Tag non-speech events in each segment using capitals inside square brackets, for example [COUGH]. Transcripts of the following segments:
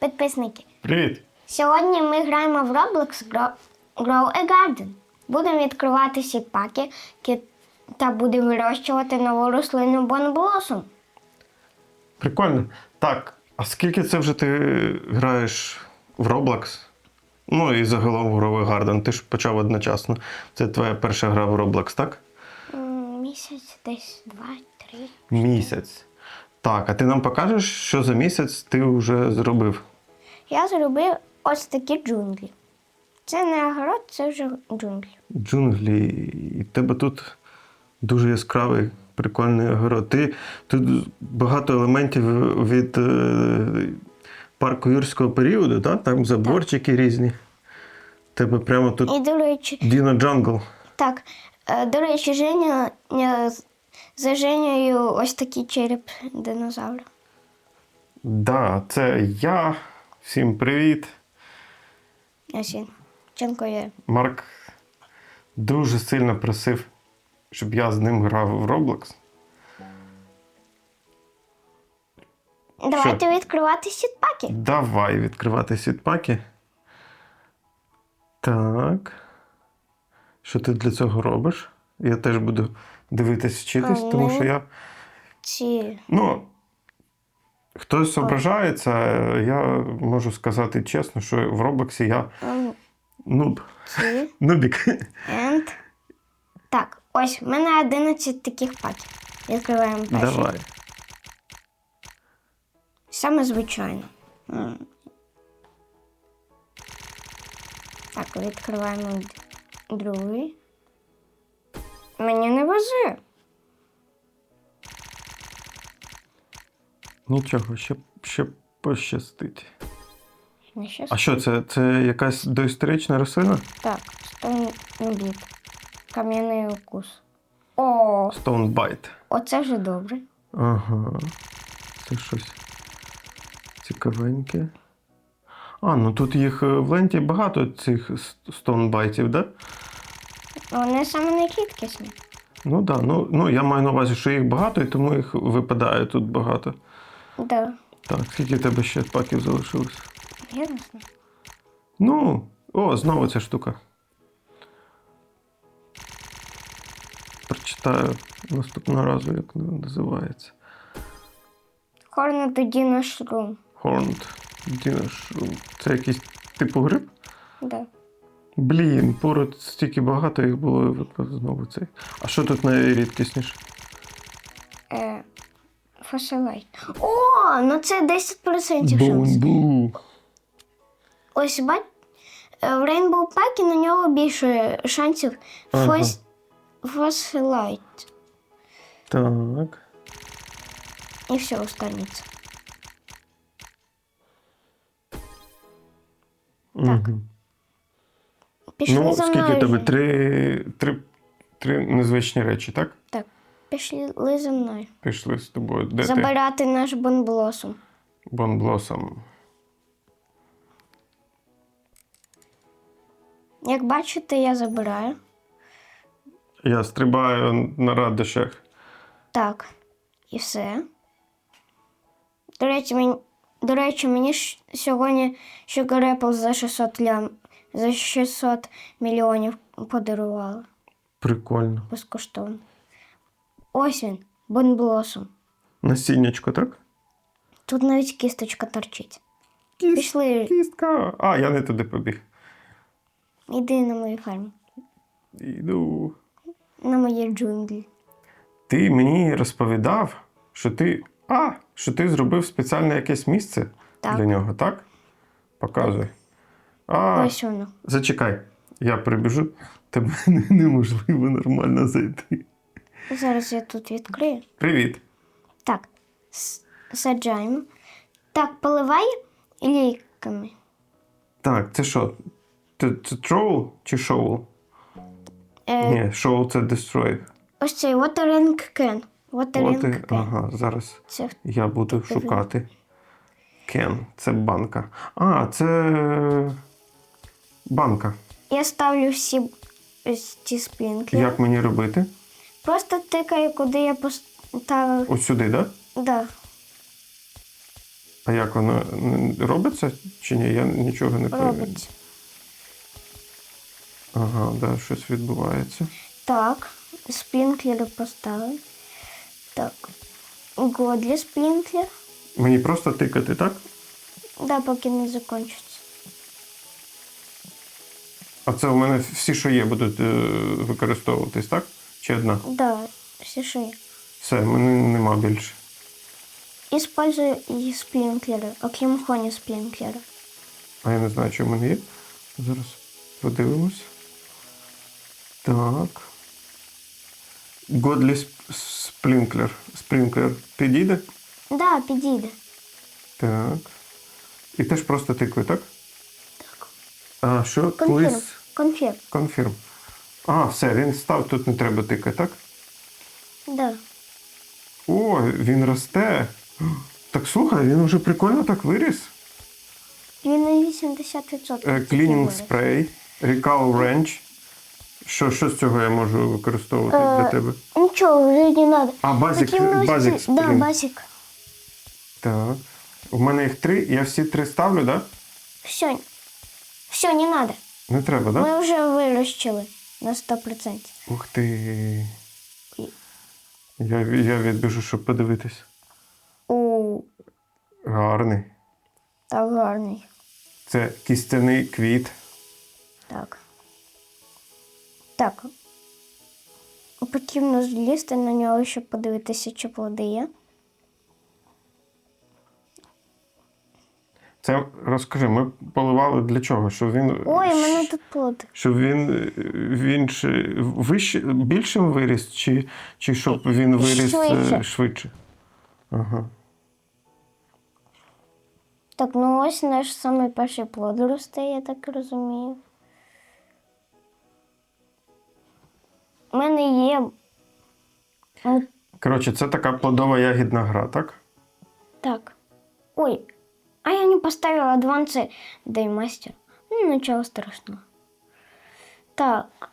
підписники! Привіт! Сьогодні ми граємо в Roblox Grow, Grow a Garden. Будемо відкривати сітпаки та будемо вирощувати нову рослину Бонблосом. Прикольно. Так, а скільки це вже ти граєш в Roblox? Ну і загалом в Гровий Гарден. Ти ж почав одночасно. Це твоя перша гра в Roblox, так? Місяць десь два-три. Місяць. Так, а ти нам покажеш, що за місяць ти вже зробив? Я зробив ось такі джунглі. Це не огород, це вже джунглі. Джунглі. І в тебе тут дуже яскравий, прикольний огород. Ти тут багато елементів від е, парку юрського періоду, так? Там заборчики різні. Тебе прямо тут І, до речі, Діно Джангл. так, е, до речі, Женя е, з- за Женєю ось такий череп динозавра. Да, це я. Всім привіт. Він. Дякую. Марк дуже сильно просив, щоб я з ним грав в Roblox. Давайте відкривати сітпаки. Давай відкривати світпаки. Так. Що ти для цього робиш? Я теж буду дивитись, вчитись, А, тому що я. Ці Ну, хтось ображається, я можу сказати чесно, що в Роблоксі я ем, нуб. ці [LAUGHS] Нубік. and. Так, ось в мене 11 таких паків. Відкриваємо перший. Давай. Саме звичайно. Так, відкриваємо другий. Мені не везе. Нічого, ще, ще пощастить. Не щас. А що це? Це якась доісторична рослина? Так, стоунбіт. Кам'яний укус. О, Stonebite. оце вже добре. Ага. Це щось цікавеньке. А, ну тут їх е, в ленті багато цих стонбайтів, да? Вони саме найрідкісні. Ну так, да. ну, ну я маю на увазі, що їх багато, і тому їх випадає тут багато. Да. Так, скільки в тебе ще паків залишилось? Я не знаю. Ну, о, знову ця штука. Прочитаю наступного разу, як називається. На шрум. Horned Dinosaur. Це якийсь типу гриб? Да. Блін, поруч стільки багато їх було і знову цей. А що тут найрідкісніше? Е, фасилайт. О, ну це 10% шанс. Ось бач, е, в Rainbow Pack на нього більше шансів. Ага. Фос... Фосилайт. Так. І все останеться. Угу. Пішли Ну, за скільки мною. в тебе? Три, три, три незвичні речі, так? Так, пішли за мною. Пішли з тобою. Де ти? Забирати наш бонблосом. Бонблосом. Як бачите, я забираю. Я стрибаю на радишах. Так. І все. До речі, мені, до речі, мені ж сьогодні Sugar Apple за 600 лям, за 600 мільйонів подарували Прикольно. безкоштовно. Ось він, бонблосом. Насіннячко, так? Тут навіть кісточка торчить. Кіс... Пішли, Кістка. А, я не туди побіг. іди на мою ферму, Іду. на мої джунглі. Ти мені розповідав, що ти. А, що ти зробив спеціальне якесь місце Так. для нього, так? Показуй. А, Ось воно. зачекай, я прибіжу, тебе [LAUGHS] неможливо нормально зайти. Зараз я тут відкрию. Привіт. Так, с- саджаємо. Так, поливай лійками. Так, це що? Це, це троул чи шоул? Е, Ні, шоул це destroy. Ось цей watering can. Watering От, і- can. ага, зараз Це я буду Тобто шукати. Кен, це банка. А, це банка. Я ставлю всі ці сплінки. Як мені робити? Просто тикаю, куди я поставив. Ось сюди, так? Да? Да. А як воно робиться чи ні? Я нічого не пам'ятаю. робиться. Ага, да, щось відбувається. Так, спінклери поставили. Так. Годлі спінклер. Мені просто тикати, так? Да, поки не закінчиться. А це у мене всі, що є, будуть е, використовуватись, так? Чи одна? Да, все що є. Все, мене нема більше. Использую і сплінклери, окрім хоні сплінклера. А я не знаю, чи в мене є. Зараз подивимось. Так. Годлі сплінклер. Спрінклер підійде? Да, підійде. Так. І теж просто тикаю, так? Так. А що? Конфірм. Please Конфірм. confirm. А, все, він став, тут не треба тикати, так? Да. О, він росте. Так слухай, він вже прикольно так виріс. Він на 80%. Е, Cleaning виріс. spray, Recall Range. Що, що з цього я можу використовувати для Е, тебе? Нічого, вже не надо. А, базик, базик Да, базик. Так. У мене їх три, я всі три ставлю, так? Все. Все, не надо. Не треба, так? Ми вже вирощили на 100%. Ух ти. Я, я відбіжу, щоб подивитись. У, Гарний. так гарний. Це кістяний квіт. Так. Так. Потрібно злізти на нього, щоб подивитися, чи плоди є. Це розкажи, ми поливали для чого? Щоб він. Ой, у мене тут плод. Щоб він, він ще вище, більшим виріс, чи, чи щоб він виріс е, Швидше. швидше? Ага. Так, ну ось наш самий перший плод росте, я так розумію. У мене є. Коротше, це така плодова ягідна гра, так? Так. Ой, а я не поставила адванси Деймастер. Ну, нічого страшного. Так.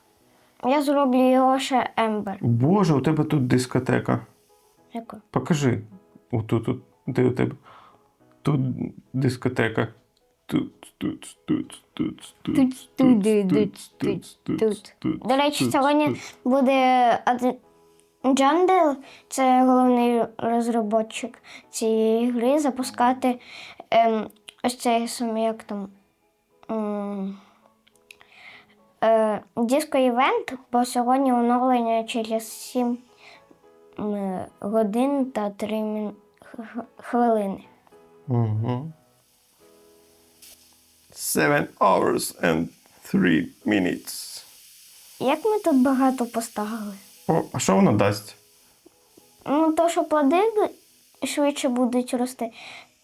Я зроблю його ще Ембер. Боже, у тебе тут дискотека. Яку? Покажи. Отут, тут, де у тебе? Тут дискотека. Тут, тут, тут, тут, тут, Тут, тут, тут, тут, тут. тут. До речі, сьогодні буде Джандел, це головний розробник цієї гри, запускати ем, ось цей саме як там. е, диско-івент, бо сьогодні оновлення через 7 м, годин та 3 мін... хвилини. Угу. Seven hours and three minutes. Як ми тут багато поставили? О, а що воно дасть? Ну, то, що плоди швидше будуть рости,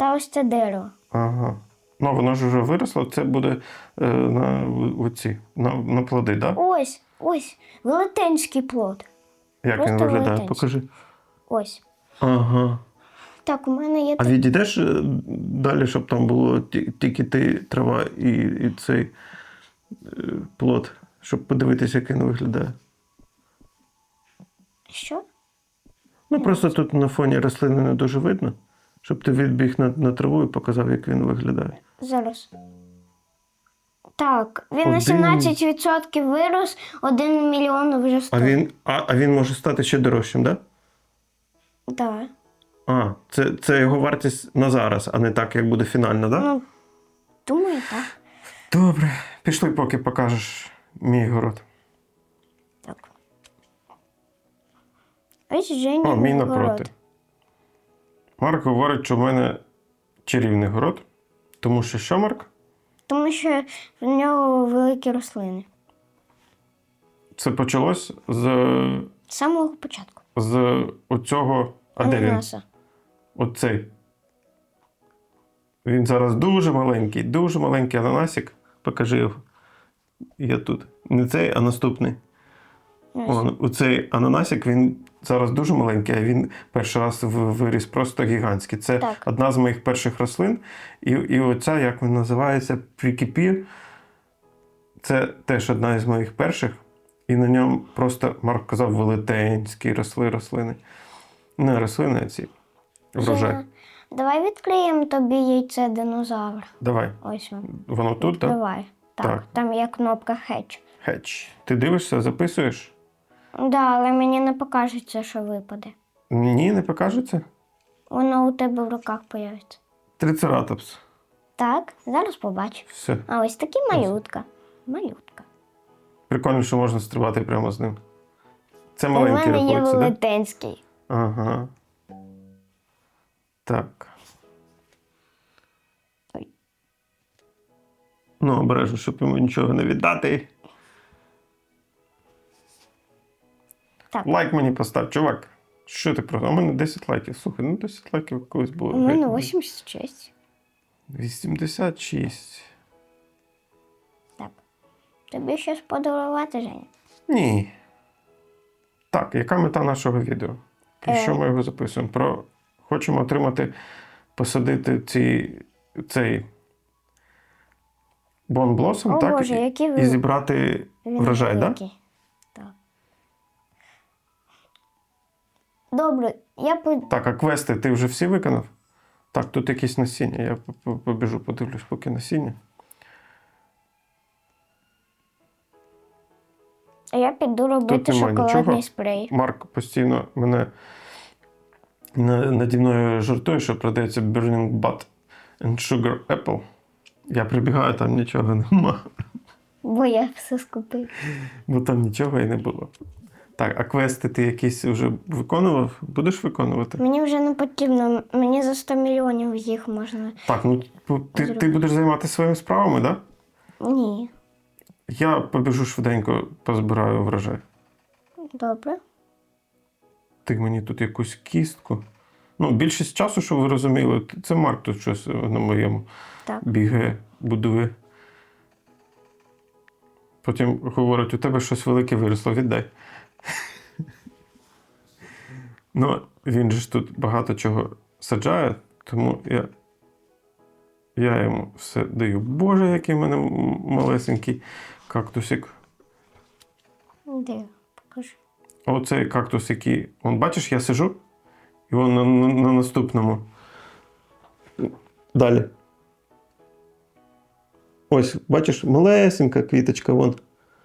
та ось це дерево. Ага. Ну, воно ж вже виросло, це буде е, на оці, на, на плоди, так? Да? Ось, ось, велетенський плод. Як він виглядає? велетенський. Покажи. Ось. Ага. Так, у мене є А так. відійдеш е, далі, щоб там було ті- тільки ти, трава і, і цей е, плод, щоб подивитися, як він виглядає. Що? Ну, просто тут на фоні рослини не дуже видно, щоб ти відбіг на, на траву і показав, як він виглядає. Зараз. Так, він на Один- 17% вирос, 1 мільйон вже А стоїть. він, а, а він може стати ще дорожчим, так? Да? Да. А, це, це його вартість на зараз, а не так, як буде фінальна, так? Да? Ну, думаю, так. Добре, пішли, поки покажеш мій город. Так. Ось Женя. О, мій город. напроти. Марк говорить, що в мене чарівний город. Тому що що, Марк? Тому що в нього великі рослини. Це почалось з, З самого початку. з оцього. А де він? Ананаса. Оцей. Він зараз дуже маленький, дуже маленький ананасик. Покажи його. Я тут. Не цей, а наступний. Ось. О, оцей ананасик, він зараз дуже маленький, а він перший раз виріс просто гігантський. Це Так. одна з моїх перших рослин. І, і оця, як вона називається, Прікіпір. Це теж одна із моїх перших. І на ньому просто, Марк казав, велетенські росли рослини. Не рослини, а ці врожай. Давай відкриємо тобі яйце динозавра. Давай. Ось він. Воно тут, так? Відкривай. Так, Так. там є кнопка хедж. Хетч. Ти дивишся, записуєш? Да, але мені не покажеться, що випаде. Ні, не покажеться? Воно у тебе в руках появиться. Трицератопс. Так, зараз побачу. Все. А ось такі малютка. Малютка. Прикольно, що можна стрибати прямо з ним. Це У маленький мене є рахується. Да? велетенський. Ага. Так. Ой. Ну, обережно, щоб йому нічого не віддати. Так, Лайк мені постав, чувак. Що ти про? У мене 10 лайків. Слухай, ну 10 лайків колись було. у мене 86. 86. Так. Тобі щось подарувати, Женя? Ні. Так, яка мета нашого відео? Про Е. що ми його записуємо? Про хочемо отримати, посадити ці, цей Бон Блосом, так? Боже, і, і зібрати врожай, так? Да? Добре, я по... Так, а квести ти вже всі виконав? Так, тут якісь насіння. Я по- по- побіжу, подивлюсь, поки насіння. А я піду робити нема шоколадний нічого. спрей. Марк постійно мене на- наді мною жартує, що продається Burning Butt and Sugar Apple. Я прибігаю, там нічого нема, Бо я все скупив. бо там нічого і не було. Так, а квести ти якісь вже виконував? Будеш виконувати? Мені вже не потрібно, мені за 100 мільйонів їх можна. Так, ну ти, ти будеш займатися своїми справами, так? Да? Ні. Я побіжу швиденько, позбираю врожай. Добре. Ти мені тут якусь кістку. Ну, більшість часу, щоб ви розуміли, це Марк тут щось на моєму Так. бігає, будує. Потім говорить, у тебе щось велике виросло, віддай. Ну, він же ж тут багато чого саджає, тому я, я йому все даю. Боже, який в мене малесенький кактусик. Де? Покажи. Оцей кактус, який. Вон, бачиш, я сижу, і він на, на, на наступному. Далі. Ось, бачиш, малесенька квіточка, вон.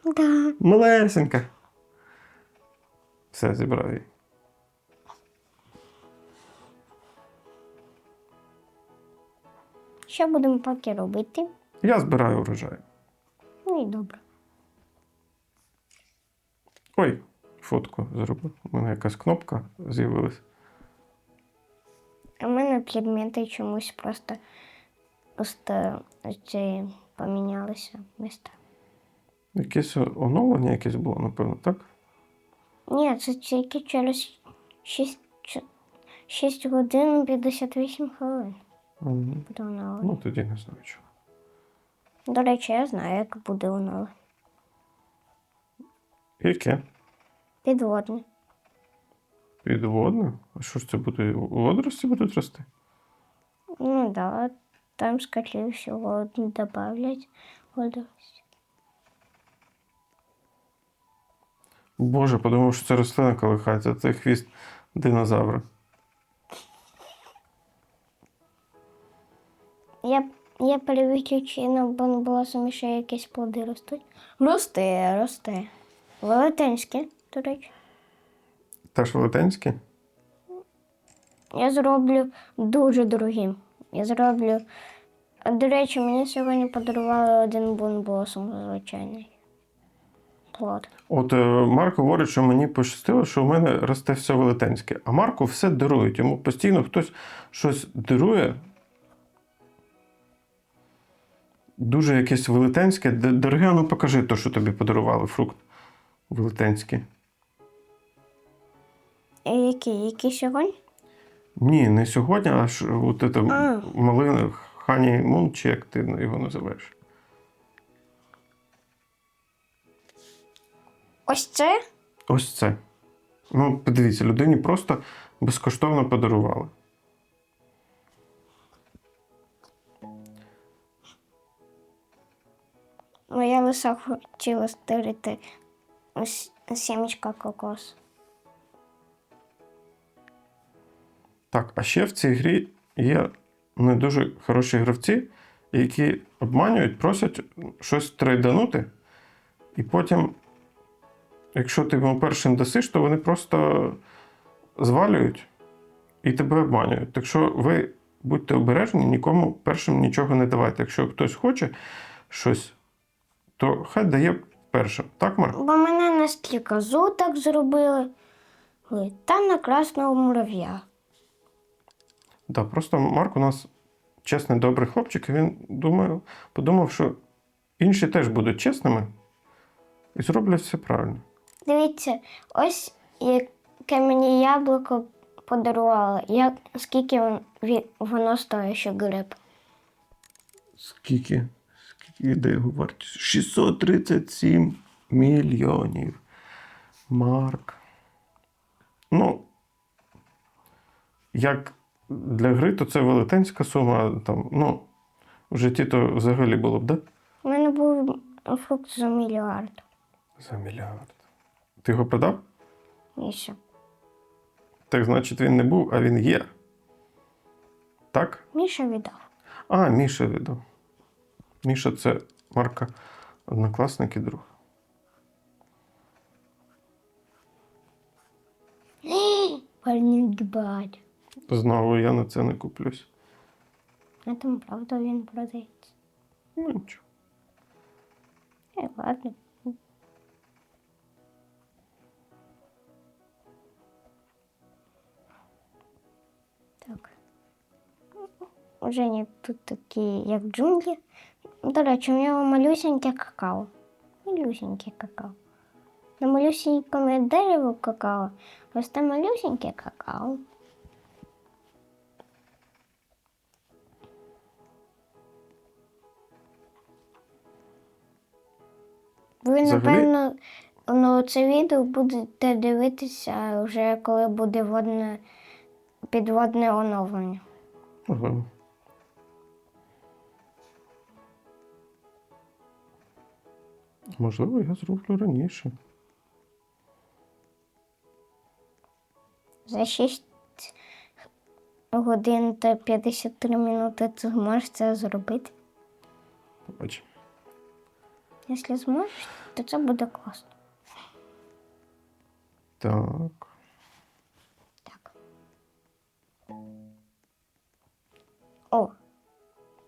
Да. Малесенька. Все, зібрав її. Що будемо поки робити? Я збираю урожай. Ну і добре. Ой, фотку зробив. У мене якась кнопка з'явилась. У мене предмети чомусь просто просто ці помінялися міста. Якесь оновлення якесь було, напевно, так? Ні, це тільки через 6, 6 годин 58 хвилин. Оновлення. Ну, тоді не знаю чого. До речі, я знаю, як буде оновлення. Яке? Підводне. Підводне? А що ж це буде? Водорості будуть рости? Ну да, там, скорее всего, добавлять водорослі. Боже, подумав, що це рослина колихається, це хвіст динозавра. Я, я переключу на бонблосом ще якісь плоди ростуть. Росте, росте. Велетенське, до речі. Теж велетенські? Я зроблю дуже дорогим. Я зроблю. До речі, мені сьогодні подарували один бонблосом звичайний. Плод. От е, Марк говорить, що мені пощастило, що в мене росте все велетенське. А Марку все дарують. Йому постійно хтось щось дарує. Дуже якесь велетенське. Дороге, ну покажи те, що тобі подарували, фрукт велетенський. Який? Який сьогодні? Ні, не сьогодні, а ж от це малина Хані Мун, чи як ти його називаєш. Ось це? Ось це. Ну, подивіться, людині просто безкоштовно подарували. Моя лиса хотіла стирити сімечка кокос. Так, а ще в цій грі є не дуже хороші гравці, які обманюють, просять щось трейданути, і потім, якщо ти йому першим дасиш, то вони просто звалюють і тебе обманюють. Так що ви будьте обережні, нікому першим нічого не давайте. Якщо хтось хоче щось, то хай дає першим. Так, Марк? Бо мене на стрікозу так зробили. Та на красного мурав'я. Да, просто Марк у нас чесний, добрий хлопчик, і він думаю, подумав, що інші теж будуть чесними і зроблять все правильно. Дивіться, ось яке мені яблуко подарувало. Як, скільки воно стоїть, що гриб. Скільки? Йде його вартість? 637 мільйонів. Марк. Ну, як для гри, то це велетенська сума. Там, ну, в житті то взагалі було б, да? У мене був фрукт за мільярд. За мільярд. Ти його продав? Міша. Так значить, він не був, а він є. Так? Міша віддав. А, Міша віддав. Міша це Марка однокласник і друг. [GASPS] Бать. Знову я на це не куплюсь. А там правда він продається. Ну нічого. Е, ладно. Так. У Жені тут такі, як джунглі. До речі, у нього малюсеньке какао. Малюсеньке какао. На малюсенькому дереву какао росте малюсеньке какао. Ви, напевно, ну, це відео будете дивитися вже коли буде водне, підводне оновлення. Ага. Можливо, я зроблю раніше. За 6 годин та 53 минути ти зможеш це зробити. Побачимо. Якщо зможеш, то це буде класно. Так. Так. О,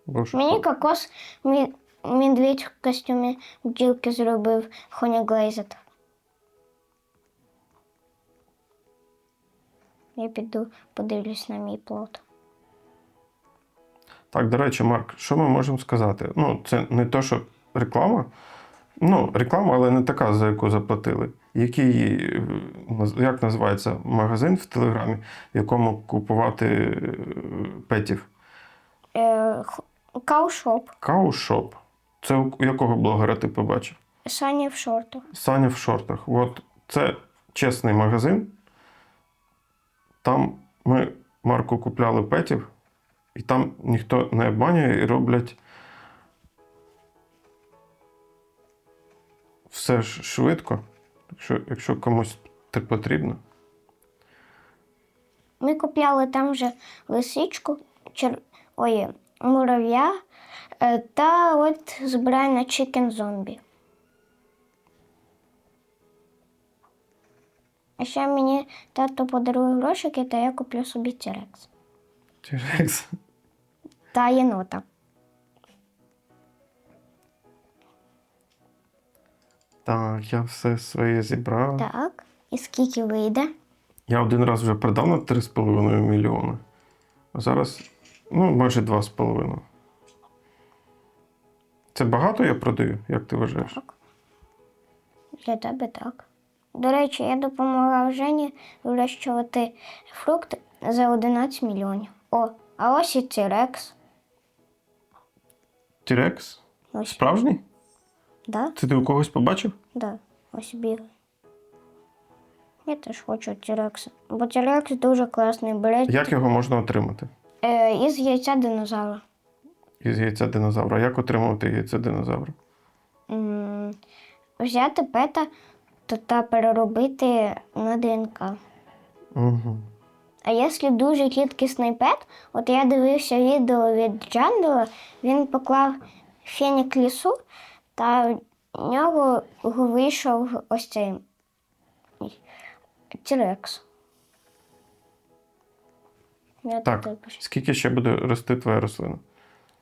Боже. мені кокос мі, медведь в костюмі бджілки зробив Хоня Глейзет. Я піду подивлюсь на мій плод. Так, до речі, Марк, що ми можемо сказати? Ну, це не то, що реклама. Ну, реклама, але не така, за яку заплатили. Який, е, як називається магазин в Телеграмі, в якому купувати е, петів? Е, Каушоп. Каушоп. Це у якого блогера ти побачив? Саня в шортах. Саня в шортах. От це чесний магазин. Там ми Марку купляли петів, і там ніхто не обманює і роблять все ж швидко, якщо, якщо комусь це потрібно. Ми купляли там вже лисичку, чер... Ой, мурав'я та от на чикен зомбі. А ще мені тато подарує грошики, та я куплю собі тірекс. Тірекс. Та єнота. Так, я все своє зібрав. Так. І скільки вийде? Я один раз вже продав на 3,5 мільйони. А зараз, ну, майже 2,5. Це багато я продаю, як ти вважаєш? Так. Для тебе так. До речі, я допомагав Жені вирощувати фрукти за 11 мільйонів. О, а ось і тірекс. Тірекс? Ось. Справжній? Да? Це ти у когось побачив? Да, ось бігає. Я теж хочу тірекса. Бо тірекс дуже класний. Бере Як його можна отримати? е, із яйця динозавра. Із яйця динозавра. Як отримувати яйце динозавра? М, Взяти пета та, та переробити на ДНК. Угу. А якщо дуже рідкісний пет, от я дивився відео від Джандала, він поклав фенік лісу, та в нього вийшов ось цей Тірекс. Я Так. пишу. Скільки ще буде рости твоя рослина?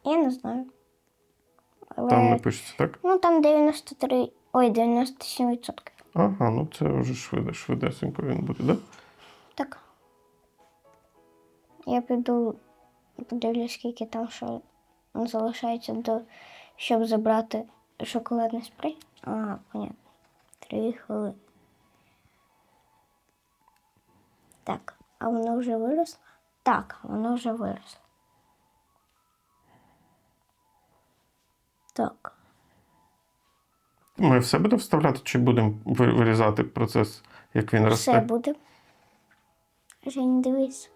Я не знаю. Але... Там не пишеться, так? Ну там 93, ой, 97%. Ага, ну це вже швидко, швидесенько він буде, так? Да? Так. Я піду подивлюсь, скільки там що залишається до, щоб забрати шоколадний спрей. Ага, понятно. Три хвилини. Так, а воно вже виросло? Так, воно вже виросло. Так. Ми все будемо вставляти, чи будемо вирізати процес, як він росте? Все буде. Жень, дивись.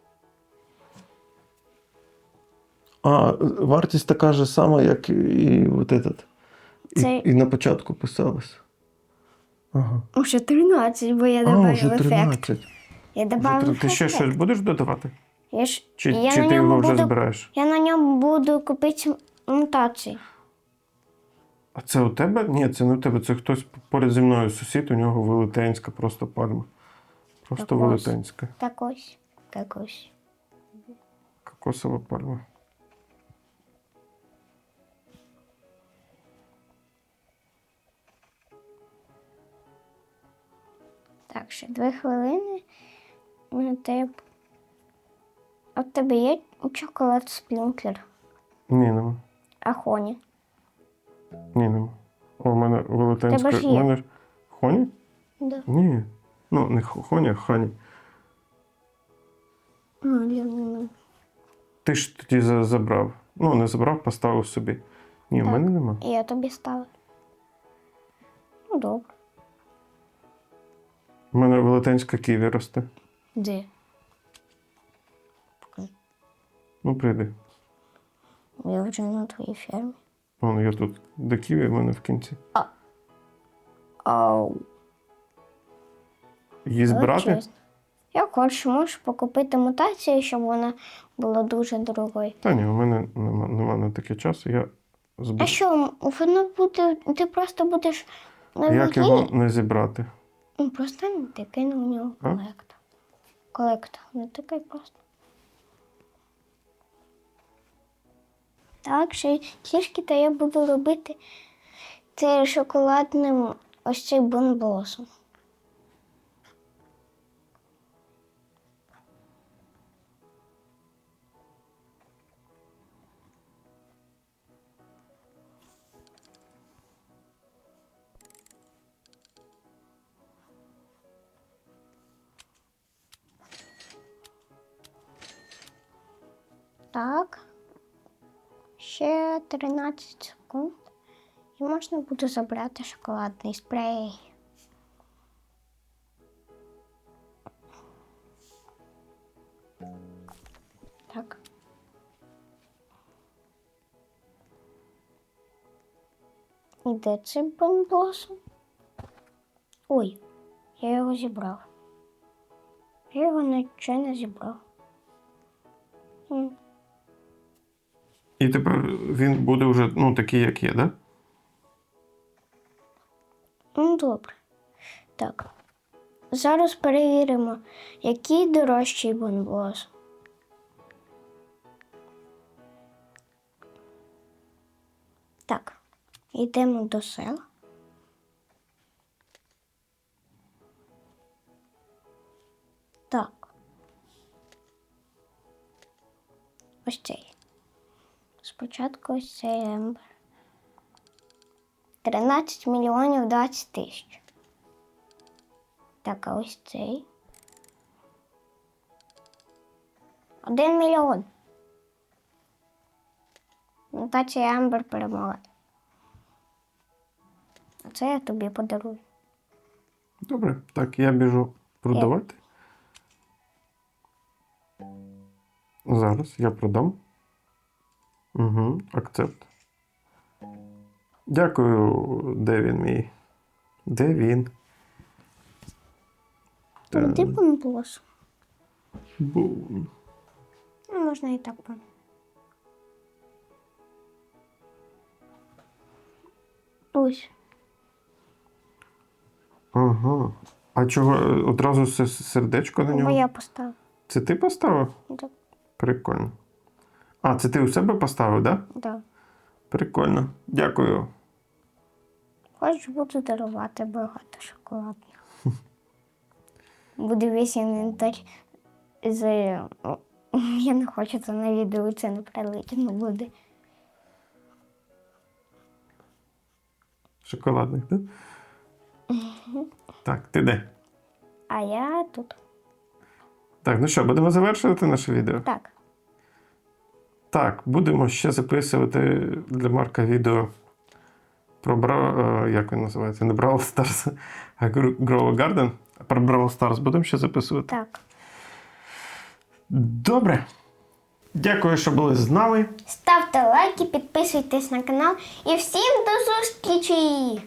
А, вартість така ж сама, як і от этот. І, Це- і на початку писалось. Ага. Уже 13, бо я А, добавила вже ефект. 13. Я добавила Ти ще ефект. щось будеш додавати? Я, ж, Чи, я, чи на ти його вже буду, збираєш? я на ньому буду купити мутації. А це у тебе? Ні, це не у тебе. Це хтось поряд зі мною сусід, у нього велетенська просто пальма. Просто Так велетенська. Так ось. Так ось. Кокосова пальма. Так, ще дві хвилини. Тебе. А в тебе є чоколад сплінклер, Ні, нема. а хоні. Ні, нема. О, у мене велетенська. Тебе ж мене ж... Хоні? Да. Ні. Ну, не хоні, а хані. А, я не знаю. Ти ж тоді за- забрав. Ну, не забрав, поставив собі. Ні, в Так. мене нема. І я тобі ставлю. Ну, добре. У мене велетенська ківі росте. Де? Ну, прийди. Я вже на твоїй фермі. Вон я тут. Де ківі в мене в кінці. Ау. Її збирати? Чесно. Як хочеш, можеш покупити мутацію, щоб вона була дуже дорогою. Та ні, у мене нема, нема на таке часу. Я А що, воно буде, ти просто будеш на Як його не зібрати? Ну, просто ти кинув у нього А? колектор. Колектор, не такий просто. Так, ще трішки то я буду робити це шоколадним ось цей бонбосом. 13 секунд. І можна буде забрати шоколадний спрей. Так. І де цей бомблосом? Ой, я його зібрав. Я його нічого не зібрав. І тепер він буде вже ну, такий, як є, да? Ну, добре. Так. Зараз перевіримо, який дорожчий бонбос. Так, йдемо до села. Так. Ось цей. Спочатку ось цей ембер. 13 мільйонів 20 тисяч. Так, а ось цей. Один мільйон. Нотація Ембер перемогла. А це я тобі подарую. Добре. Так, я біжу продавати. Зараз я продам. Угу, акцепт. Дякую, де він мій? Де він? Куди Так. бонбос? Боун. Ну, можна і так. по- Ось. Ага. А чого одразу сердечко на Бо нього? я поставив. Це ти поставив? Так, Прикольно. А, це ти у себе поставив, так? Да? да. Прикольно. Дякую. Хоч буду дарувати багато шоколадних. [LAUGHS] Буде весь інвентар з. [LAUGHS] Я не хочу це на відео, це не прилетіло буде. Шоколадних, так? Так, ти де? А я тут. Так, ну що, будемо завершувати наше відео? Так. Так, будемо ще записувати для Марка відео про Бра... е, як він називається? Не Brawl Stars, а Grow Garden. Про Brawl Stars будемо ще записувати. Так. Добре. Дякую, що були з нами. Ставте лайки, підписуйтесь на канал і всім до зустрічі!